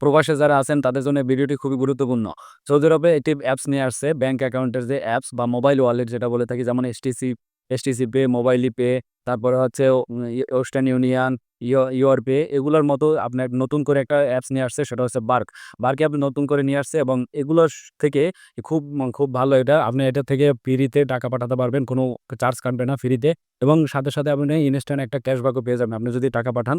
প্রবাসে যারা আছেন তাদের জন্য ভিডিওটি খুবই গুরুত্বপূর্ণ। সৌদি আরবে একটি অ্যাপস নিয়ে আসছে ব্যাঙ্ক অ্যাকাউন্টের যে অ্যাপস বা মোবাইল ওয়ালেট যেটা বলে থাকি যেমন STC, STC pay, Mobily pay, তারপরে হচ্ছে ওয়েস্টার্ন ইউনিয়ন, ইও ইওর পে এগুলোর মতো আপনার নতুন করে একটা অ্যাপস নিয়ে আসছে সেটা হচ্ছে বার্ক। বার্ক অ্যাপ নতুন করে নিয়ে আসছে এবং এগুলোর থেকে খুব খুব ভালো এটা। আপনি এটা থেকে ফ্রিতে টাকা পাঠাতে পারবেন। কোনো চার্জ কাটবে না ফ্রিতে এবং সাথে, সাথে আপনি ইনস্ট্যান্ট একটা ক্যাশব্যাকও পেয়ে যাবেন। আপনি যদি টাকা পাঠান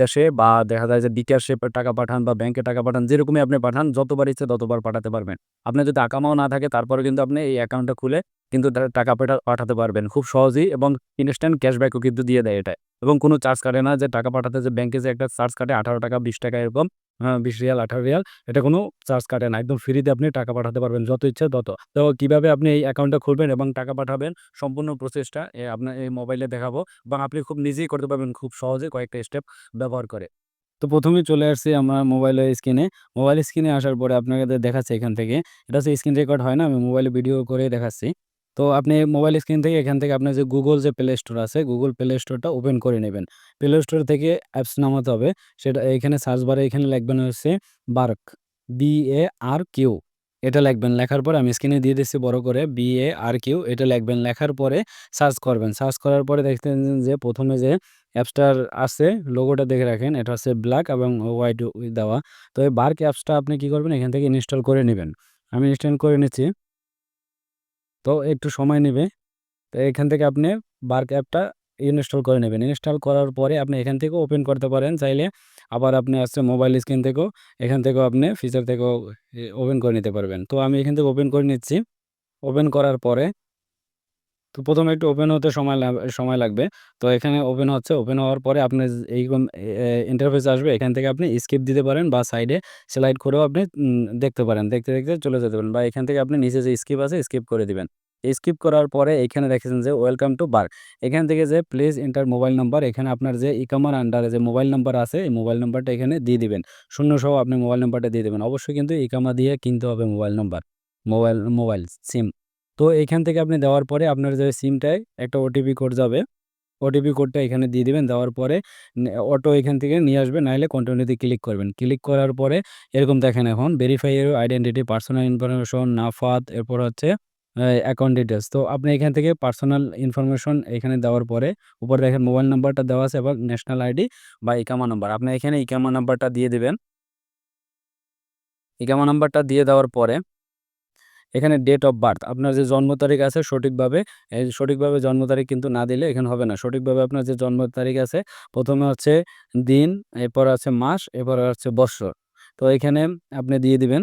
দেশে বা দেখা যায় যে বিকাশে টাকা পাঠান বা ব্যাংকে টাকা পাঠান যেরকমই আপনি পাঠান যতবার ইচ্ছে ততবার পাঠাতে পারবেন। আপনি যদি আকামাও না থাকে তারপরেও কিন্তু আপনি এই অ্যাকাউন্টটা খুলে কিন্তু টাকা পাঠাতে পারবেন খুব সহজেই এবং ইনস্ট্যান্ট ক্যাশব্যাকও কিন্তু দিয়ে দেয় এটা এবং কোনো চার্জ কাটে না যে টাকা পাঠাতে যে ব্যাংকে যে একটা চার্জ কাটে ৳১৮, ৳২০ এরকম আ ২০ রিয়াল, ১৮ রিয়াল এটা কোনো চার্জ কাটে না। একদম ফ্রিতে আপনি টাকা পাঠাতে পারবেন যত ইচ্ছা তত। তো কীভাবে আপনি এই অ্যাকাউন্টটা খুলবেন এবং টাকা পাঠাবেন সম্পূর্ণ প্রসেসটা আপনার এই মোবাইলে দেখাবো এবং আপনি খুব নিজেই করতে পারবেন খুব সহজে কয়েকটা স্টেপ ব্যবহার করে। তো ১ম এই চলে আসছি আমার মোবাইলের স্ক্রিনে। মোবাইল স্ক্রিনে আসার পরে আপনাদের দেখাচ্ছি এখান থেকে। এটা হচ্ছে স্ক্রিন রেকর্ড হয় না। আমি মোবাইলে ভিডিও করে দেখাচ্ছি। তো আপনি মোবাইল স্ক্রিন থেকে এখান থেকে আপনার যে গুগল যে প্লে স্টোর আছে, গুগল প্লে স্টোরটা ওপেন করে নেবেন প্লে স্টোর থেকে অ্যাপস নামাতে হবে। সেটা এখানে সার্চ বারে এখানে লিখবেন হচ্ছে বার্ক, B-A-R-Q এটা লিখবেন। লেখার পরে আমি স্ক্রিনে দিয়ে দিচ্ছি বড় করে B-A-R-Q এটা লিখবেন। লেখার পরে সার্চ করবেন। সার্চ করার পরে দেখতেছেন যে প্রথমে যে অ্যাপসটার আছে লোগোটা দেখে রাখেন। এটা হচ্ছে ব্ল্যাক এবং হোয়াইট দেওয়া। তো এই বার্ক অ্যাপসটা আপনি কি করবেন এখান থেকে ইনস্টল করে নেবেন আমি ইনস্টল করে নিচ্ছি। তো একটু সময় নেবে তো এখান থেকে আপনি বার্ক অ্যাপটা ইনস্টল করে নেবেন। ইনস্টল করার পরে আপনি এখান থেকেও ওপেন করতে পারেন চাইলে। আবার আপনি আসছে মোবাইল স্ক্রিন থেকেও, এখান থেকেও আপনি ফিচার থেকেও ওপেন করে নিতে পারবেন। তো আমি এখান থেকে ওপেন করে নিচ্ছি। ওপেন করার পরে তো প্রথমে একটু ওপেন হতে সময় সময় লাগবে। তো এখানে ওপেন হচ্ছে। ওপেন হওয়ার পরে আপনার এইরকম ইন্টারফেস আসবে। এখান থেকে আপনি স্কিপ দিতে পারেন বা সাইডে স্লাইড করেও আপনি দেখতে পারেন। দেখতে, দেখতে চলে যেতে পারেন বা এখান থেকে আপনি নিচে যে স্কিপ আছে স্কিপ করে দিবেন। স্কিপ করার পরে এখানে দেখেছেন যে ওয়েলকাম টু বার্ক। এখান থেকে যে প্লিজ এন্টার মোবাইল নাম্বার এখানে আপনার যে ইকামার আন্ডারে যে মোবাইল নাম্বার আছে এই মোবাইল নাম্বারটা এখানে দিয়ে দিবেন। শূন্য সহ আপনি মোবাইল নাম্বারটা দিয়ে দেবেন অবশ্যই কিন্তু ইকামা দিয়ে কিনতে হবে mobile number. Mobile mobile SIM. তো এখান থেকে আপনি দেওয়ার পরে আপনার যে সিমটায় একটা ওটিপি কোড যাবে। ওটিপি কোডটা এখানে দিয়ে দিবেন। দেওয়ার পরে অটো এখান থেকে নিয়ে আসবে নাইলে কন্টিনিউতে ক্লিক করবেন। ক্লিক করার পরে এরকম দেখেন এখন verify identity, personal information, Nafath এরপর হচ্ছে অ্যাকাউন্ট ডিটেইলস। তো আপনি এখান থেকে পার্সোনাল ইনফরমেশন এখানে দেওয়ার পরে উপরে দেখেন মোবাইল নাম্বারটা দেওয়া আছে এবং ন্যাশনাল আইডি বা ইকামা নাম্বার। আপনি এখানে ইকামা নাম্বারটা দিয়ে দেবেন ইকামা নাম্বারটা দিয়ে দেওয়ার পরে এখানে ডেট অফ বার্থ আপনার যে জন্ম তারিখ আছে সঠিকভাবে সঠিকভাবে জন্ম তারিখ কিন্তু না দিলে এখানে হবে না। সঠিকভাবে আপনার যে জন্ম তারিখ আছে প্রথমে হচ্ছে দিন, এরপর আছে মাস, এরপর হচ্ছে বৎসর। তো এখানে আপনি দিয়ে দিবেন।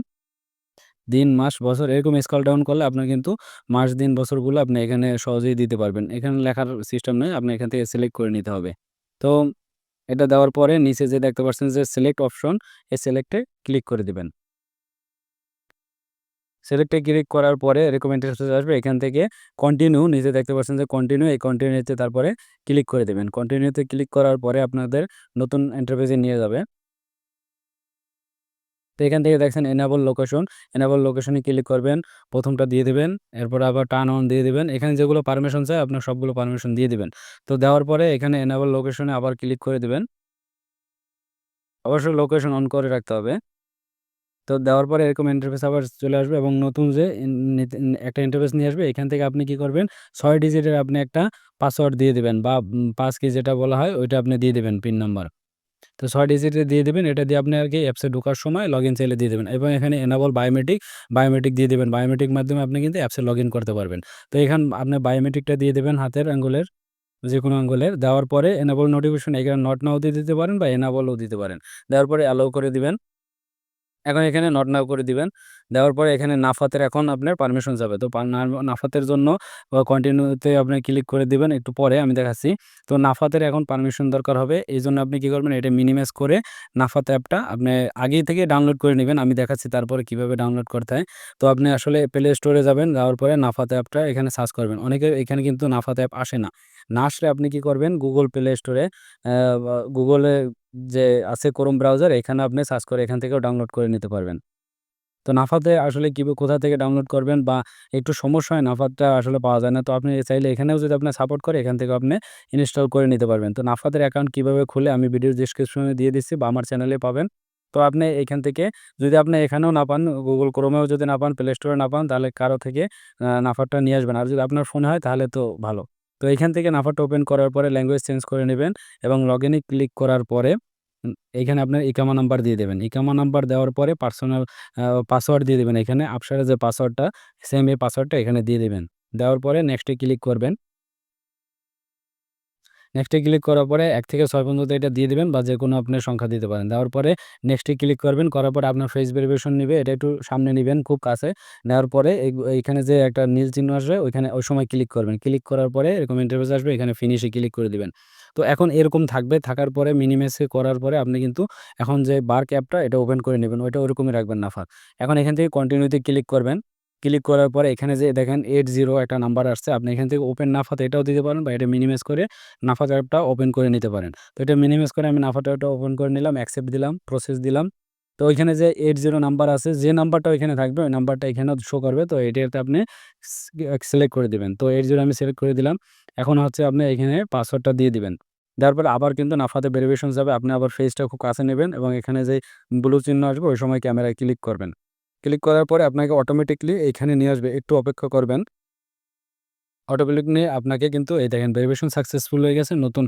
দিন, মাস, বছর এরকম স্কল ডাউন করলে আপনার কিন্তু মাস, দিন, বছরগুলো আপনি এখানে সহজেই দিতে পারবেন। এখানে লেখার সিস্টেম নয় আপনি এখান থেকে সিলেক্ট করে নিতে হবে। তো এটা দেওয়ার পরে নিচে যে দেখতে পাচ্ছেন যে সিলেক্ট অপশন এই সিলেক্টে ক্লিক করে দিবেন। সিলেক্টে ক্লিক করার পরে এরকম আসবে। এখান থেকে কন্টিনিউ নিচে দেখতে পাচ্ছেন যে কন্টিনিউ এই কন্টিনিউতে তারপরে ক্লিক করে দিবেন। কন্টিনিউতে ক্লিক করার পরে আপনাদের নতুন ইন্টারফেসে নিয়ে যাবে। তো এখান থেকে দেখছেন এনাবল লোকেশন, এনাবল লোকেশনে ক্লিক করবেন। প্রথমটা দিয়ে দিবেন। এরপর আবার টার্ন অন দিয়ে দিবেন। এখানে যেগুলো পারমিশন চায় আপনার সবগুলো পারমিশন দিয়ে দিবেন। তো দেওয়ার পরে এখানে এনাবল লোকেশনে আবার ক্লিক করে দিবেন। অবশ্যই লোকেশন অন করে রাখতে হবে। তো দেওয়ার পরে এরকম ইন্টারফেস আবার চলে আসবে এবং নতুন যে একটা ইন্টারফেস নিয়ে আসবে। এখান থেকে আপনি কি করবেন ছয় ডিজিটের আপনি একটা পাসওয়ার্ড দিয়ে দেবেন বা ৫ কি যেটা বলা হয় ওইটা আপনি দিয়ে দেবেন পিন নাম্বার। তো ৬ ডিজিটের দিয়ে দেবেন এটা দিয়ে আপনি আর কি অ্যাপসে ঢোকার সময় লগ ইন চাইলে দিয়ে দেবেন এবং এখানে এনাবল বায়োমেট্রিক, বায়োমেট্রিক দিয়ে দেবেন বায়োমেট্রিক মাধ্যমে আপনি কিন্তু অ্যাপসে লগ ইন করতে পারবেন। তো এখান আপনি বায়োমেট্রিকটা দিয়ে দেবেন হাতের আঙ্গুলের, যে কোনো আঙ্গুলের। দেওয়ার পরে এনেবল নোটিফিকেশন এখানে নট নাও দিয়ে দিতে পারেন বা এনেবলও দিতে পারেন। দেওয়ার পরে অ্যালাউ করে দিবেন। এখন এখানে নট নাও করে দিবেন। দেওয়ার পরে এখানে নাফাতের এখন আপনার পারমিশন যাবে। তো নাফাতের জন্য কন্টিনিউতে আপনি ক্লিক করে দিবেন একটু পরে আমি দেখাচ্ছি। তো নাফাতের এখন পারমিশন দরকার হবে। এই জন্য আপনি কি করবেন এটা মিনিমাইজ করে নাফাত অ্যাপটা আপনি আগেই থেকে ডাউনলোড করে নেবেন আমি দেখাচ্ছি তারপরে কীভাবে ডাউনলোড করতে হয়। তো আপনি আসলে প্লে স্টোরে যাবেন। যাওয়ার পরে নাফাত অ্যাপটা এখানে সার্চ করবেন। অনেকে এখানে কিন্তু নাফাত অ্যাপ আসে না। না আসলে আপনি কি করবেন গুগল প্লে স্টোরে এ যে আছে Chrome ব্রাউজার এখানে আপনি সার্চ করে এখান থেকেও ডাউনলোড করে নিতে পারবেন। তো নাফাতে আসলে কিভ কোথা থেকে ডাউনলোড করবেন বা একটু সমস্যা হয়, নাফাতটা আসলে পাওয়া যায় না। তো আপনি চাইলে এখানেও যদি আপনার সাপোর্ট করে, এখান থেকে আপনি ইনস্টল করে নিতে পারবেন। তো নাফাতের অ্যাকাউন্ট কীভাবে খুলে, আমি ভিডিওর ডেসক্রিপশনে দিয়ে দিচ্ছি, বা আমার চ্যানেলে পাবেন। তো আপনি এখান থেকে যদি আপনি এখানেও না পান গুগল ক্রোমেও যদি না পান প্লে স্টোরে না পান, তাহলে কারও থেকে নাফারটা নিয়ে আসবেন আর যদি আপনার ফোন হয়, তাহলে তো ভালো তো এখান থেকে নাফারটা ওপেন করার পরে ল্যাঙ্গুয়েজ চেঞ্জ করে নেবেন এবং লগ ইনে ক্লিক করার পরে এখানে আপনার ইকামা নাম্বার দিয়ে দেবেন। ইকামা নাম্বার দেওয়ার পরে পার্সোনাল পাসওয়ার্ড দিয়ে দেবেন। এখানে আপসারের যে পাসওয়ার্ডটা সেম এই পাসওয়ার্ডটা এখানে দিয়ে দেবেন। দেওয়ার পরে নেক্সটে ক্লিক করবেন। নেক্সটে ক্লিক করার পরে এক থেকে ছয় পর্যন্ত এটা দিয়ে দেবেন বা যে কোনো আপনি সংখ্যা দিতে পারেন। দেওয়ার পরে নেক্সটে ক্লিক করবেন, করার পরে আপনার ফেস ভেরিফিকেশন নেবে, এটা একটু সামনে নেবেন খুব কাছে। নেওয়ার পরে এইখানে যে একটা নীল চিহ্ন আসবে, ওইখানে ওই সময় ক্লিক করবেন। ক্লিক করার পরে এরকম ইন্টারভিউ আসবে, এখানে ফিনিশে ক্লিক করে দিবেন। তো এখন এরকম থাকবে, থাকার পরে মিনিমেসে করার পরে আপনি কিন্তু এখন যে বার্ক অ্যাপটা এটা ওপেন করে নেবেন। ওইটা ওরকমই রাখবেন নাফার এখন এখান থেকে কন্টিনিউতে ক্লিক করবেন। ক্লিক করার পরে এখানে যে দেখেন এইট জিরো একটা নাম্বার আসছে, আপনি এখান থেকে ওপেন নাফাতে এটাও দিতে পারেন বা এটা মিনিমাইজ করে নাফা অ্যাপটা ওপেন করে নিতে পারেন। তো এটা মিনিমাইজ করে আমি নাফাত অ্যাপটা ওপেন করে নিলাম, অ্যাকসেপ্ট দিলাম, প্রসেস দিলাম। তো ওইখানে যে এইট জিরো নাম্বার আছে, যে নাম্বারটা ওইখানে থাকবে, ওই নাম্বারটা এখানেও শো করবে। তো এটাতে আপনি সিলেক্ট করে দিবেন। তো এইট জিরো আমি সিলেক্ট করে দিলাম। এখন হচ্ছে আপনি এখানে পাসওয়ার্ডটা দিয়ে দিবেন। দেওয়ার পরে আবার কিন্তু নাফাতে ভেরিফিকেশন যাবে, আপনি আবার ফেসটা খুব কাছে নেবেন এবং এখানে যে ব্লু চিহ্ন আসবে, ওই সময় ক্যামেরায় ক্লিক করবেন। ক্লিক করার পরে আপনাকে অটোমেটিকলি এইখানে নিয়ে আসবে, একটু অপেক্ষা করবেন। অটোমেটিক নিয়ে আপনাকে কিন্তু এই দেখেন ভেরিফিকেশন সাকসেসফুল হয়ে গেছে, নতুন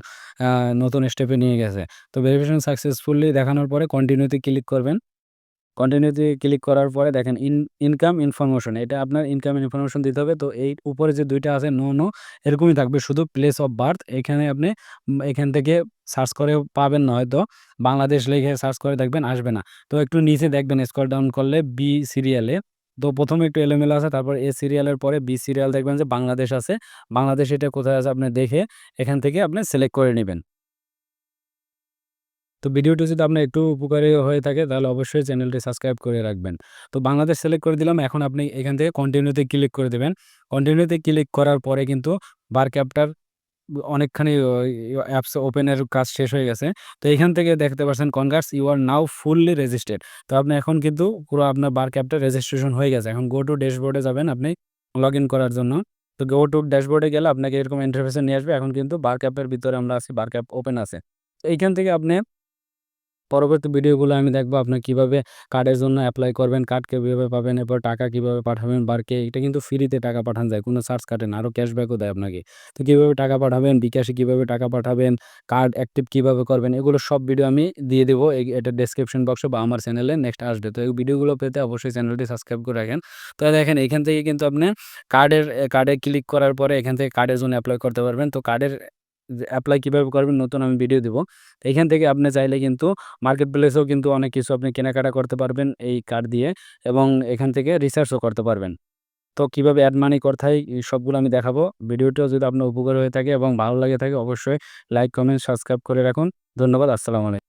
নতুন স্টেপে নিয়ে গেছে। তো ভেরিফিকেশন সাকসেসফুলি দেখানোর পরে কন্টিনিউতে ক্লিক করবেন। কন্টিনিউতে ক্লিক করার পরে দেখেন ইন ইনকাম ইনফরমেশন এটা আপনার ইনকাম ইনফরমেশন দিতে হবে। তো এই উপরে যে দুইটা আছে নো নো এরকমই থাকবে। শুধু প্লেস অফ বার্থ এখানে আপনি এখান থেকে সার্চ করে পাবেন না হয়তো। বাংলাদেশ লিখে সার্চ করে দেখবেন, আসবে না। তো একটু নিচে দেখবেন স্কল ডাউন করলে বি সিরিয়ালে তো প্রথমে একটু এলোমেলো আছে, তারপর এ সিরিয়ালের পরে বি সিরিয়াল দেখবেন যে বাংলাদেশ আছে। বাংলাদেশ এটা কোথায় আছে আপনি দেখে এখান থেকে আপনি সিলেক্ট করে নেবেন। তো ভিডিওটি যদি আপনার একটু উপকারী হয়ে থাকে, তাহলে অবশ্যই চ্যানেলটি সাবস্ক্রাইব করে রাখবেন। তো বাংলাদেশ সিলেক্ট করে দিলাম, এখন আপনি এখান থেকে কন্টিনিউতে ক্লিক করে দেবেন। কন্টিনিউতে ক্লিক করার পরে কিন্তু বার ক্যাপটার অনেকখানি অ্যাপস ওপেনের কাজ শেষ হয়ে গেছে। তো এখান থেকে দেখতে পাচ্ছেন congrats you are now fully registered তো আপনি এখন কিন্তু পুরো আপনার বার ক্যাপটা রেজিস্ট্রেশন হয়ে গেছে। এখন গো টু ড্যাশবোর্ডে যাবেন আপনি লগ ইন করার জন্য। তো গো টু ড্যাশবোর্ডে গেলে আপনাকে এরকম ইন্টারফেসে নিয়ে আসবে। এখন কিন্তু বার ক্যাপের ভিতরে আমরা আছি বার ক্যাপ ওপেন আছে। তো এইখান থেকে আপনি পরবর্তী ভিডিওগুলো আমি দেখব আপনার কীভাবে কার্ডের জন্য অ্যাপ্লাই করবেন, কার্ড কীভাবে পাবেন, এরপর টাকা কীভাবে পাঠাবেন বারকে এটা কিন্তু ফ্রিতে টাকা পাঠান যায়, কোনো চার্জ কাটে না, আরও ক্যাশব্যাকও দেয় আপনাকে। তো কীভাবে টাকা পাঠাবেন, বিকাশে কীভাবে টাকা পাঠাবেন, কার্ড অ্যাক্টিভ কীভাবে করবেন, এগুলো সব ভিডিও আমি দিয়ে দেবো এটা ডেসক্রিপশন বক্সে বা আমার চ্যানেলে নেক্সট আসবে। তো এই ভিডিওগুলো পেতে অবশ্যই চ্যানেলটি সাবস্ক্রাইব করে রাখেন। তো দেখেন, এখান থেকে কিন্তু আপনি কার্ডের কার্ডে ক্লিক করার পরে এখান থেকে কার্ডের জন্য অ্যাপ্লাই করতে পারবেন। তো কার্ডের অ্যাপ্লাই কীভাবে করবেন, নতুন আমি ভিডিও দেবো। তো এখান থেকে আপনি চাইলে কিন্তু মার্কেট প্লেসেও কিন্তু অনেক কিছু আপনি কেনাকাটা করতে পারবেন এই কার্ড দিয়ে এবং এখান থেকে রিসার্চও করতে পারবেন। তো কীভাবে অ্যাড মানি করতে সবগুলো আমি দেখাবো। ভিডিওটিও যদি আপনার উপকার হয়ে থাকে এবং ভালো লাগে থাকে, অবশ্যই লাইক কমেন্ট সাবস্ক্রাইব করে রাখুন। ধন্যবাদ, আসসালামু আলাইকুম।